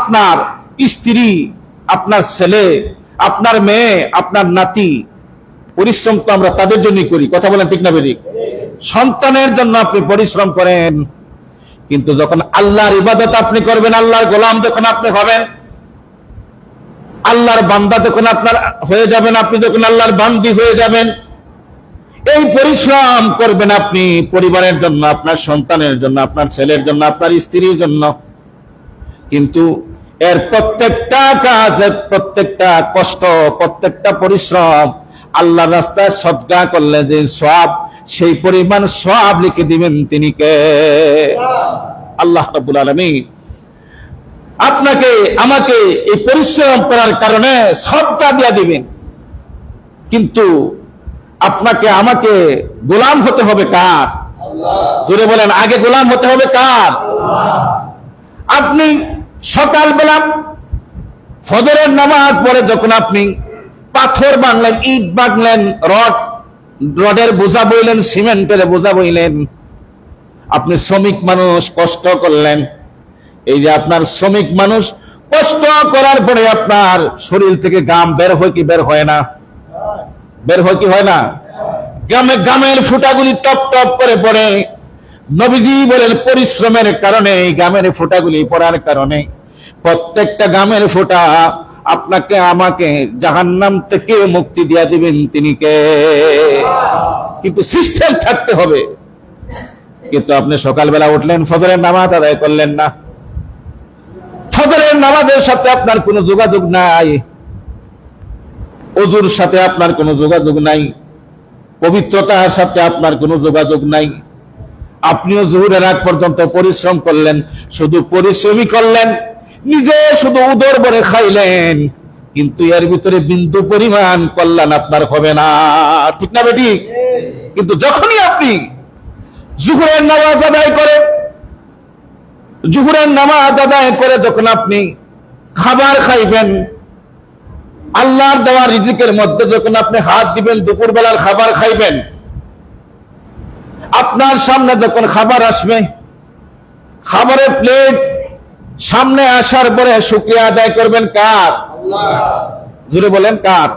আপনার স্ত্রী, আপনার ছেলে, আপনার মেয়ে, আপনার নাতি, পরিশ্রম তো আমরা তাদের জন্যই করি। কথা বলেন ঠিক না বেরিক সন্তানের জন্য আপনি পরিশ্রম করেন, কিন্তু যখন আল্লাহর ইবাদত আপনি করবেন, আল্লাহর গোলাম যখন আপনি হবেন, আল্লাহর বান্দা যখন আপনার হয়ে যাবেন, আপনি যখন আল্লাহর বান্দি হয়ে যাবেন, এই পরিশ্রম করবেন আপনি পরিবারের জন্য, আপনার সন্তানের জন্য, আপনার ছেলের জন্য, আপনার স্ত্রীর জন্য। কিন্তু এর প্রত্যেকটা কাজ এর প্রত্যেকটা কষ্ট প্রত্যেকটা পরিশ্রম আল্লাহর রাস্তায় সদকা করলে যে সব সেই পরিমাণ সব লিখে দিবেন তিনি কে? আল্লাহ রাব্বুল আলামিন। আপনাকে আমাকে এই পরিশ্রম করার কারণে সদকা দিয়া দিবেন। কিন্তু আপনাকে আমাকে গোলাম হতে হবে কার? জোরে বলেন আগে গোলাম হতে হবে কার? আপনি সকালবেলা ফজরের নামাজ পড়ে যখন আপনি পাথর বাংলেন ইট বাংলেন রড, রডের বোঝা বইলেন, সিমেন্টের বোঝা বইলেন, আপনি শ্রমিক মানুষ, কষ্ট করলেন। এই যে আপনার শ্রমিক মানুষ, কষ্ট করার পরে আপনার শরীর থেকে গাম বের হয় কি বের হয় না? বের হয় কি হয় না? গ্রামে গ্রামের ফুটাগুলি টপ টপ করে পড়ে নবীজি বলেন, পরিশ্রমের কারণে গ্রামের ফুটাগুলি পড়ার কারণে। প্রত্যেকটা গ্রামের ফোঁটা আপনাকে, আমাকে জাহান্নাম থেকে মুক্তি দিয়া দিবেন তিনি কে? কিন্তু সিস্টেম থাকতে হবে। কিন্তু আপনি সকালবেলা উঠলেন, ফজরের নামাজ আদায় করলেন না। ফজরের নামাজের সাথে আপনার কোনো যোগাযোগ নাই। অজুর সাথে আপনার কোনো যোগাযোগ নাই। পবিত্রতার সাথে আপনার কোনো যোগাযোগ নাই। আপনিও জহুরের আগ পর্যন্ত পরিশ্রম করলেন, শুধু পরিশ্রমই করলেন, নিজে শুধু উদর ভরে খাইলেন, কিন্তু এর ভিতরে বিন্দু পরিমাণ কল্যাণ আপনার হবে না। ঠিক না বেটি? কিন্তু যখনই আপনি জুহুরের নামাজ আদায় করে, জুহুরের নামাজ আদায় করে যখন আপনি খাবার খাইবেন, আল্লাহর দেওয়া রিজিকের মধ্যে যখন আপনি হাত দিবেন, দুপুরবেলার খাবার খাইবেন আপনার সামনে যখন খাবার আসবে, খাবারের প্লেট সামনে আসার পরে শুক্রিয়া আদায় করবেন কার? জুড়ে বলেন কার?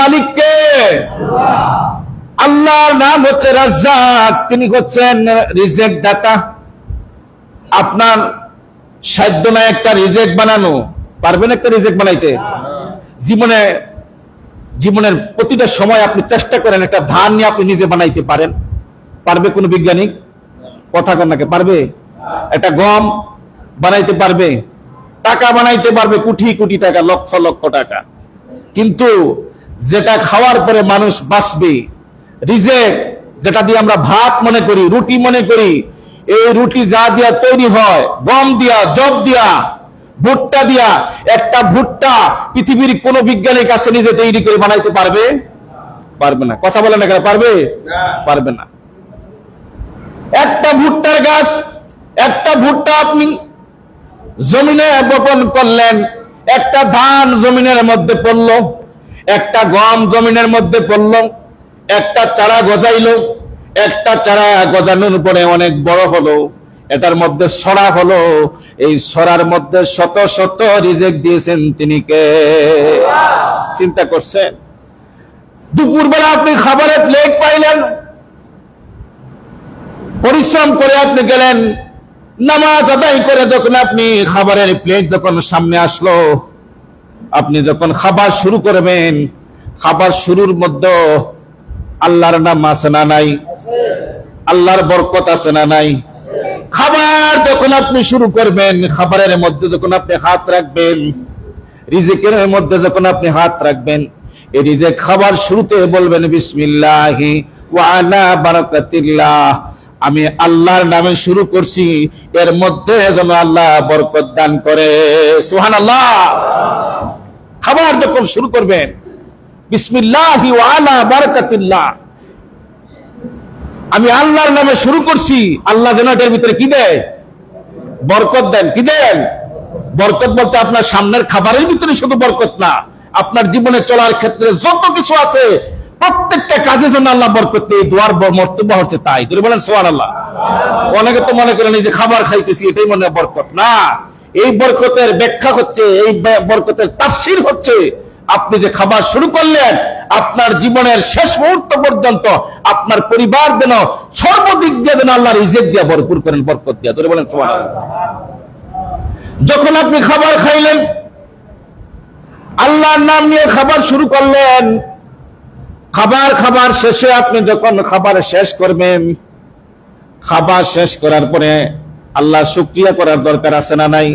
মালিককে। আল্লাহর নাম হচ্ছে রাজ্জাক, তিনি হচ্ছেন রিজেক দাতা আপনার সাধ্য না একটা রিজেক বানানো, পারবেন একটা রিজেক বানাইতে? জীবনে জীবনের প্রতিটা সময় আপনি চেষ্টা করেন একটা ধান নিয়ে আপনি নিজে বানাইতে পারেন। পারবে কোনো বিজ্ঞানী? কথা কন্যাকে পারবে? একটা গম বানাইতে পারবে, টাকা বানাইতে পারবে কোটি কোটি টাকা, লক্ষ লক্ষ টাকা। কিন্তু যেটা খাওয়ার পরে মানুষ বাঁচবে রিজেক যেটা দিয়ে আমরা ভাত মনে করি, রুটি মনে করি, এই রুটি যা দিয়া তৈরি হয়, গম দিয়া জব দিয়া ভুট্টা দিয়া একটা ভুট্টা পৃথিবীর কোন বিজ্ঞানীর কাছে নিজে তৈরি করে বানাইতে পারবে? পারবে না। কথা বলে না কেন? পারবে? পারবে না। একটা ভুট্টার গাছ একটা ভুট্টা আপনি জমিনে বপন করলেন একটা ধান জমিনের মধ্যে পড়ল একটা গম জমিনের মধ্যে পড়ল একটা চারা গজাইলো একটা চারা গজানোর পরে অনেক বড় হলো এটার মধ্যে সরা হলো এই সরার মধ্যে শত শত রিজেক্ট দিয়েছেন তিনি কে? চিন্তা করছেন? দুপুরবেলা আপনি খাবারের প্লেট পাইলেন, পরিশ্রম করে আপনি গেলেন, নামাজ আদায় করে যখন আপনি খাবারের প্লেট যখন সামনে আসলো, আপনি যখন খাবার শুরু করবেন, খাবার শুরুর মধ্যে আল্লাহর নাম আছে না নাই? আল্লাহর বরকত আছে না নাই? খাবার যখন আপনি শুরু করবেন, খাবারের মধ্যে যখন আপনি হাত রাখবেন, রিজিকের মধ্যে যখন আপনি হাত রাখবেন, এই রিজেক খাবার শুরুতে বলবেন, বিসমিল্লাহি ওয়া আলা বারাকাতিল্লাহ। আমি আল্লাহর নামে শুরু করছি, এর মধ্যে যেন আল্লাহ বরকত দান করে। সুবহানাল্লাহ। খাবার যখন শুরু করবেন, বিসমিল্লাহি ওয়া আলা বারাকাতিল্লাহ। আমি আল্লাহর নামে শুরু করছি, আল্লাহ যেন এটার ভিতরে কি দেয়? বরকত দেন। কি দেন? বরকত বলতে আপনার সামনের খাবারের ভিতরে শুধু বরকত না, আপনার জীবনে চলার ক্ষেত্রে যত কিছু আছে, প্রত্যেকটা কাজে যেন আল্লাহ বরকত। এই দোয়ার মর্তব্য হচ্ছে তাই। তুমি বলেন সোয়ার আল্লাহ অনেকে তো মনে করেন যে খাবার খাইতেছি, এটাই মনে বরকত। না, এই বরকতের ব্যাখ্যা হচ্ছে, এই বরকতের তাফসির হচ্ছে, আপনি যে খাবার শুরু করলেন, আপনার জীবনের শেষ মুহূর্ত পর্যন্ত আপনার পরিবার যেন সর্বদিক দিয়ে যেন আল্লাহর ইজেত দিয়া ভরপুর করেন, বরকত দিয়া তোরে বলেন, সুবহানাল্লাহ। যখন আপনি খাবার খাইলেন, আল্লাহর নাম নিয়ে খাবার শুরু করলেন, খাবার খাবার শেষে আপনি যখন খাবার শেষ করবেন, খাবার শেষ করার পরে আল্লাহ শুক্রিয়া করার দরকার আছে না নাই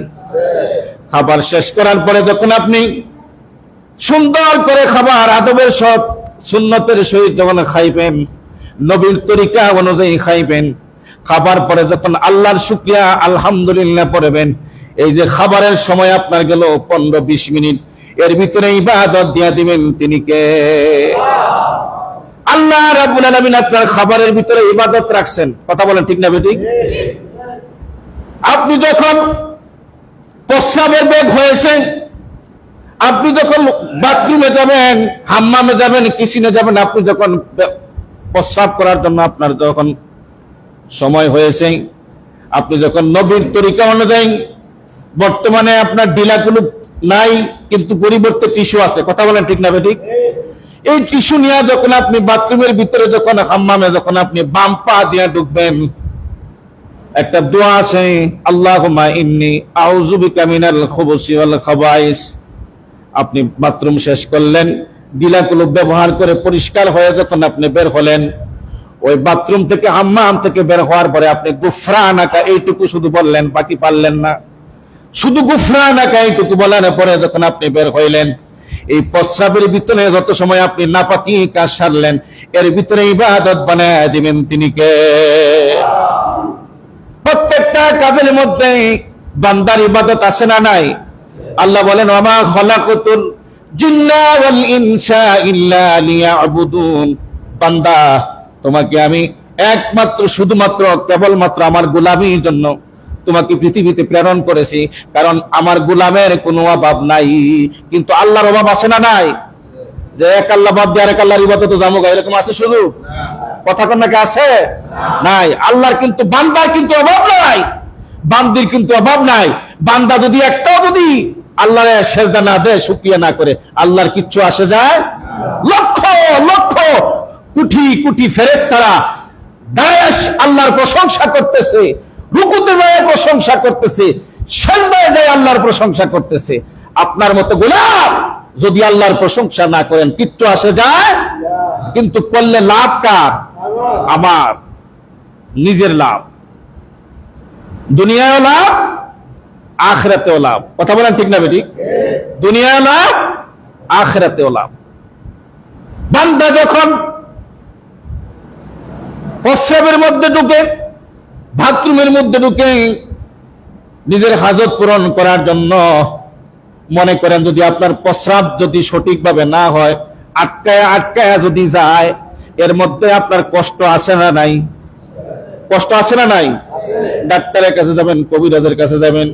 খাবার শেষ করার পরে যখন আপনি সুন্দর করে খাবার আদবের সব সুন্নতের সহিত যখন খাইবেন নবীর তরিকা অনুযায়ী খাইবেন। খাবার পরে যখন আল্লাহর শুক্রিয়া, আলহামদুলিল্লাহ পড়বেন, এই যে খাবারের সময় আপনার গেল পনেরো বিশ মিনিট, এর ভিতরে ইবাদত দিয়া দিবেন তিনি কে? আল্লাহ রাব্বুল আলামিন আপনার খাবারের ভিতরে ইবাদত রাখছেন। কথা বলেন ঠিক না বেঠিক আপনি যখন প্রস্রাবের বেগ হয়েছে আপনি যখন বাথরুমে যাবেন, হাম্মামে যাবেন, কিচেনে যাবেন, আপনি যখন প্রস্রাব করার জন্য আপনার যখন সময় হয়েছে, আপনি যখন নবীর তরিকা অনুযায়ী বর্তমানে আপনার ডিলাগুলো নাই, কিন্তু পরিবর্তে টিস্যু আছে। কথা বলেন ঠিক না বেঠিক? এই টিস্যু নিয়ে যখন আপনি বাথরুমের ভিতরে যখন হাম্মামে যখন আপনি বাম পা দিয়ে ঢুকবেন, একটা দোয়া আছে আল্লাহ ইন্নি আউযু বিকা মিনাল খুবুসি আপনি বাথরুম শেষ করলেন ডিলাগুলো ব্যবহার করে পরিষ্কার হয়ে যখন আপনি বের হলেন, ওই বাথরুম থেকে হাম্মাম থেকে বের হওয়ার পরে আপনি গুফরা গুফরানাকা এইটুকু শুধু বললেন, বাকি পারলেন না। শুধু গুফরানাকা এইটুকু বলার পরে যখন আপনি বের হইলেন, এই প্রস্রাবের ভিতরে যত সময় আপনি নাপাকি কাজ সারলেন, এর ভিতরে ইবাদত বানায় দিবেন তিনি কে? প্রত্যেকটা কাজের মধ্যে বান্দার ইবাদত আছে না নাই? আল্লাহ বলেন ওমা খলাকতুল বান্দা, তোমাকে আমি একমাত্র, শুধুমাত্র, কেবলমাত্র আমার গোলামির জন্য তোমাকে পৃথিবীতে প্রেরণ করেছি, কারণ আমার গোলামের কোনো অভাব নাই। কিন্তু আল্লাহর অভাব আছে না নাই? যে এক আল্লাহ বাদ দিয়ে আরেক আল্লাহর ইবাদত জামুক এরকম আছে শুধু? কথা কোন নাকি আছে? নাই। আল্লাহর কিন্তু, বান্দার কিন্তু অভাব নাই। বান্দির কিন্তু অভাব নাই। বান্দা যদি একটাও যদি আল্লাহর সেজদা না দেয়, শুক্রিয়া না করে আল্লাহর কিচ্ছু আসে যায় লক্ষ লক্ষ কুটি কুটি ফেরেশতারা দায়াস আল্লাহর প্রশংসা করতেছে, রুকুতে যায় প্রশংসা করতেছে, সেজদায় যায় আল্লাহর প্রশংসা করতেছে। আপনার মতো গোলাপ যদি আল্লাহর প্রশংসা না করেন, কিচ্ছু আসে যায় কিন্তু করলে লাভ কার? আমার, নিজের লাভ। দুনিয়ায় লাভ আখরাতেও লাভ। কথা বলেন ঠিক না বেটি? দুনিয়ায় লাভ আখরাতেও লাভ। বান্দা যখন প্রস্রাবের মধ্যে ঢুকে, বাথরুমের মধ্যে ঢুকে নিজের হাজত পূরণ করার জন্য মনে করেন যদি আপনার প্রস্রাব যদি সঠিকভাবে না হয়, আটকায় আটকায় যদি যায়, এর মধ্যে আপনার কষ্ট আছে না নাই? কষ্ট আছে না নাই? ডাক্তারের কাছে যাবেন, কবিরাজের কাছে যাবেন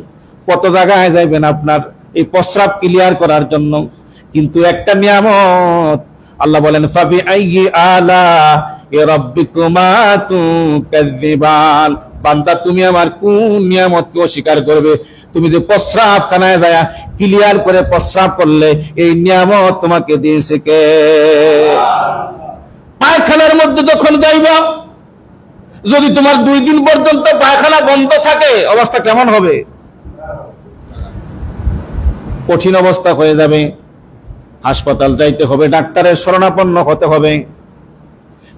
কত জায়গায় যাইবেন আপনার এই প্রস্রাব ক্লিয়ার করার জন্য। কিন্তু একটা নিয়ামত, আল্লাহ বলেন ফাবি আইয়ি আলা বান্দা, তুমি আমার কোন নিয়ামতকে অস্বীকার করবে? তুমি যে প্রস্রাব খানায় যায় ক্লিয়ার করে প্রস্রাব করলে, এই নিয়ামত তোমাকে দিয়েছে কে? পায়খানার মধ্যে যখন যাইবা, যদি তোমার দুই দিন পর্যন্ত পায়খানা বন্ধ থাকে, অবস্থা কেমন হবে? কঠিন অবস্থা হয়ে যাবে। হাসপাতাল যাইতে হবে, ডাক্তারের শরণাপন্ন হতে হবে।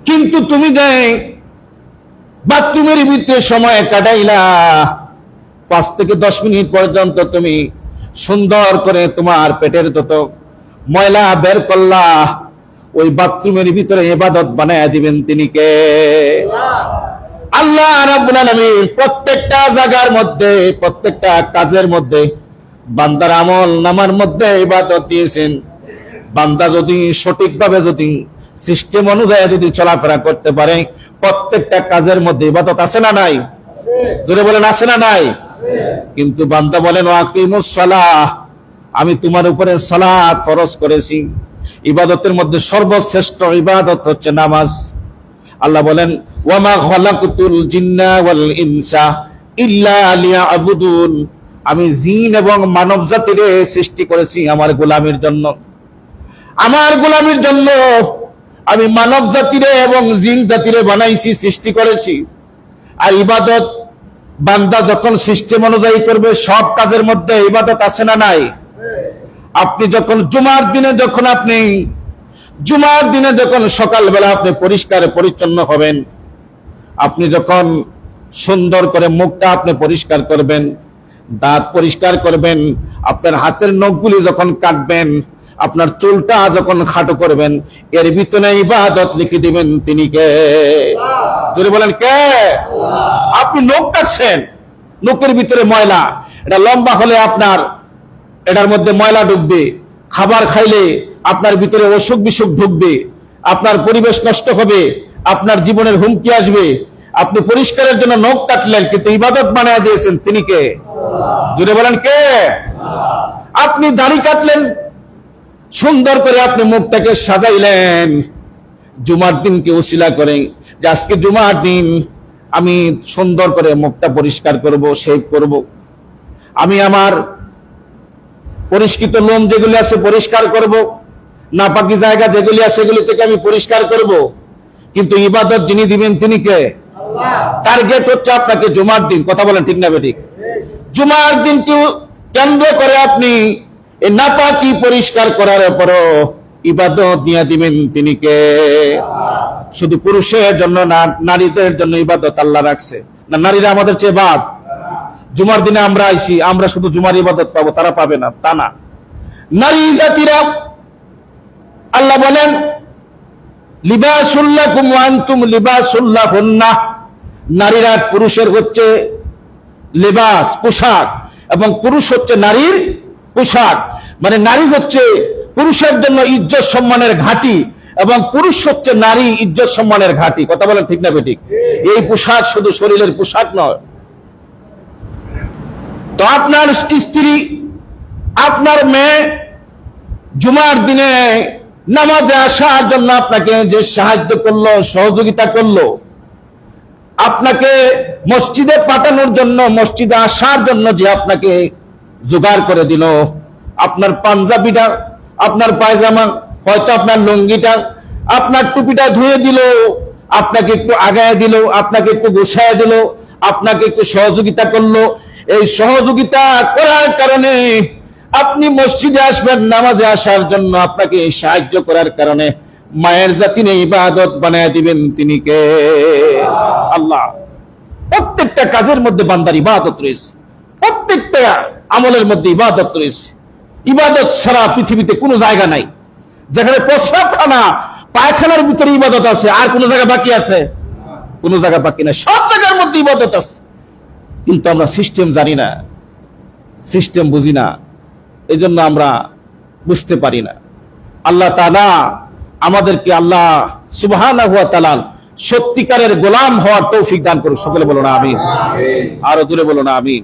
কিন্তু তুমি যে বাথরুমের ভিতরে সময় কাটাইলা, পাঁচ থেকে দশ মিনিট পর্যন্ত তুমি সুন্দর করে তোমার পেটের যত ময়লা বের করলা, ওই বাথরুমের ভিতরে এবাদত বানায় দিবেন তিনি কে? আল্লাহ আলামিন প্রত্যেকটা জায়গার মধ্যে, প্রত্যেকটা কাজের মধ্যে বান্দার আমল নামার মধ্যে ইবাদত দিয়েছেন। বান্দা যদি সঠিকভাবে যদি সিস্টেম অনুযায়ী যদি চলাফেরা করতে পারে, প্রত্যেকটা কাজের মধ্যে ইবাদত আছে না নাই? জোরে বলেন, আছে না নাই? কিন্তু বান্দা বলেন আমি তোমার উপরে সালাত ফরজ করেছি। ইবাদতের মধ্যে সর্বশ্রেষ্ঠ ইবাদত হচ্ছে নামাজ। আল্লাহ বলেন ওয়ামা খালাকতুল জিন্না ওয়াল ইনসা ইল্লা লিয়াবুদুন। আমি জিন এবং মানব জাতির সৃষ্টি করেছি আমার গোলামের জন্য। আমার গোলামের জন্য আমি মানব জাতিরে এবং জিন জাতিরে বানাইছি, সৃষ্টি করেছি। আর ইবাদত বান্দা যখন সিস্টেম অনুযায়ী করবে, সব কাজের মধ্যে ইবাদত আছে না নাই? আপনি যখন জুমার দিনে যখন আপনি, জুমার দিনে যখন সকালবেলা আপনি পরিষ্কার পরিচ্ছন্ন হবেন, আপনি যখন সুন্দর করে মুখটা আপনি পরিষ্কার করবেন দাঁত পরিষ্কার করবেন, আপনার হাতের নখগুলি যখন কাটবেন, আপনার চুলটা যখন খাটো করবেন, এর ভিতরে ইবাদত লিখে দিবেন তিনি কে? যদি বলেন কে? আপনি নখ কাটছেন, নখের ভিতরে ময়লা, এটা লম্বা হলে আপনার, এটার মধ্যে ময়লা ঢুকবে, খাবার খাইলে আপনার ভিতরে অসুখ বিসুখ ঢুকবে, আপনার পরিবেশ নষ্ট হবে, আপনার জীবনের হুমকি আসবে, আপনি পরিষ্কারের জন্য নখ কাটলেন, কিন্তু ইবাদত বানায় দিয়েছেন তিনি কে? জুড়ে বলেন কে? আপনি দাড়ি কাটলেন সুন্দর করে আপনি মুখটাকে সাজাইলেন। জুমার দিনকে উশিলা করে যে আজকে জুমার দিন আমি সুন্দর করে মুখটা পরিষ্কার করব শেভ করব। আমি আমার পরিষ্কৃত লোম যেগুলি আছে পরিষ্কার করব নাপাকি জায়গা যেগুলি আছে সেগুলি থেকে আমি পরিষ্কার করব। কিন্তু ইবাদত যিনি দিবেন তিনি কে? টার্গেট হচ্ছে আপনাকে জুমার দিন। কথা বলেন ঠিক না বেঠিক জুমার দিনকে কেন্দ্র করে আপনি নাপাকি পরিষ্কার করার পরও ইবাদত নিয়ে দিবেন তিনি কে? শুধু পুরুষের জন্য না, নারীদের জন্য ইবাদত আল্লাহ রাখছে। না, নারীরা আমাদের চেয়ে বাদ। জুমার দিনে আমরা আইছি আমরা শুধু জুমার ইবাদত পাবো, তারা পাবে না, তা না। নারী জাতিরা, আল্লাহ বলেন লিবাসুল্লাহ কুমান্তুম লিবাসুল্লাহ নারীরা পুরুষের হচ্ছে লেবাস, পোশাক এবং পুরুষ হচ্ছে নারীর পোশাক। মানে নারী হচ্ছে পুরুষের জন্য ইজ্জত সম্মানের ঘাঁটি এবং পুরুষ হচ্ছে নারী ইজ্জত সম্মানের ঘাঁটি। কথা বলেন ঠিক না বেঠিক? এই পোশাক শুধু শরীরের পোশাক নয়। তো আপনার স্ত্রী, আপনার মেয়ে জুমার দিনে নামাজে আসার জন্য আপনাকে যে সাহায্য করল, সহযোগিতা করল আপনাকে মসজিদে পাঠানোর জন্য, মসজিদে আসার জন্য যে আপনাকে জোগাড় করে দিল। আপনার পাঞ্জাবিটা, আপনার পায়জামা, হয়তো আপনার লুঙ্গিটা, আপনার টুপিটা ধুয়ে দিল, আপনাকে একটু আগায় দিল, আপনাকে একটু গোছায় দিল, আপনাকে একটু সহযোগিতা করল। এই সহযোগিতা করার কারণে আপনি মসজিদে আসবেন, নামাজে আসার জন্য আপনাকে সাহায্য করার কারণে। মায়ের জাতি নেই, ইবাদত বানায় দিবেন তিনি কে? আল্লাহ। প্রত্যেকটা কাজের মধ্যে বান্দার ইবাদত রয়েছে। প্রত্যেকটা আমলের মধ্যে ইবাদত রয়েছে। ইবাদত ছাড়া পৃথিবীতে কোনো জায়গা নাই। যেখানে প্রস্রাবখানা পায়খানার ভিতরে ইবাদত আছে, আর কোন জায়গা বাকি আছে? কোন জায়গা বাকি নাই। সব জায়গার মধ্যে ইবাদত আছে। কিন্তু আমরা সিস্টেম জানি না। সিস্টেম বুঝি না। এই জন্য আমরা বুঝতে পারি না। আল্লাহ তালা আমাদেরকে আল্লাহ সুবহান সত্যিকারের গোলাম হওয়ার তৌফিক দান করুক সকলে বলো না আমি আরও দূরে বলো না আমি